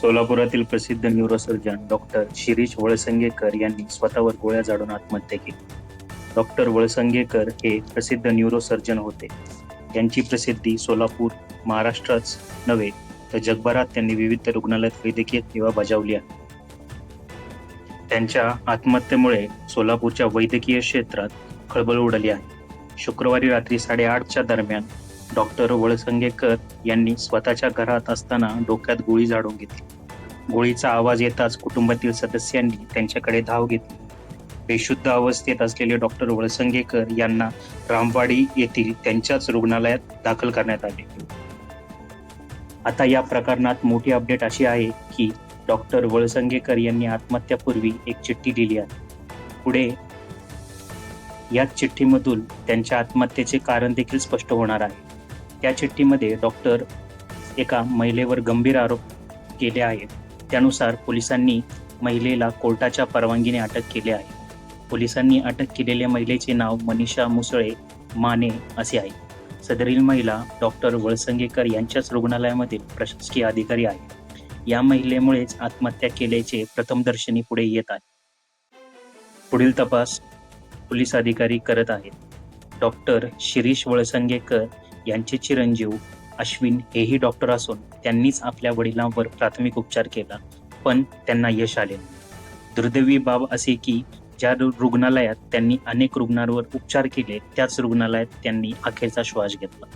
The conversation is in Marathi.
सोलापुरातील प्रसिद्ध न्यूरोसर्जन डॉक्टर शिरीष वळसंगेकर यांनी स्वतःवर गोळ्या झाडून आत्महत्या केली. डॉक्टर वळसंगेकर हे प्रसिद्ध न्यूरोसर्जन होते. यांची प्रसिद्धी सोलापूर महाराष्ट्रच नव्हे तर जगभरात त्यांनी विविध रुग्णालयात वैद्यकीय सेवा बजावली आहे. त्यांच्या आत्महत्येमुळे सोलापूरच्या वैद्यकीय क्षेत्रात खळबळ उडाली आहे. शुक्रवारी रात्री साडेआठच्या दरम्यान डॉक्टर वळसंगेकर यांनी स्वतःच्या घरात असताना डोक्यात गोळी झाडून घेतली. गोळीचा आवाज येताच कुटुंबातील सदस्यांनी त्यांच्याकडे धाव घेतली. बेशुद्ध अवस्थेत असलेले डॉक्टर वळसंगेकर यांना रामवाडी येथील त्यांच्याच रुग्णालयात दाखल करण्यात आले. आता या प्रकरणात मोठी अपडेट अशी आहे की डॉक्टर वळसंगेकर यांनी आत्महत्यापूर्वी एक चिठ्ठी लिहिली आहे. पुढे याच चिठ्ठीमधून त्यांच्या आत्महत्येचे कारण देखील स्पष्ट होणार आहे. त्या चिठ्ठीमध्ये डॉक्टर एका महिलेवर गंभीर आरोप केले आहेत. त्यानुसार पोलिसांनी महिलेला कोर्टाच्या परवानगीने अटक केली आहे. पोलिसांनी अटक केलेल्या महिलेचे नाव मनीषा मुसळे माने असे आहे. सदरील महिला डॉक्टर वळसंगेकर यांच्याच रुग्णालयामधील प्रशासकीय अधिकारी आहे. या महिलेमुळेच आत्महत्या केल्याचे प्रथमदर्शनी पुढे येत आहे. पुढील तपास पोलीस अधिकारी करत आहेत. डॉक्टर शिरीष वळसंगेकर यांचे चिरंजीव अश्विन हेही डॉक्टर असून त्यांनीच आपल्या वडिलांवर प्राथमिक उपचार केला पण त्यांना यश आले दुर्दैवी बाब असे की ज्या रुग्णालयात त्यांनी अनेक रुग्णांवर उपचार केले त्याच रुग्णालयात त्यांनी अखेरचा श्वास घेतला.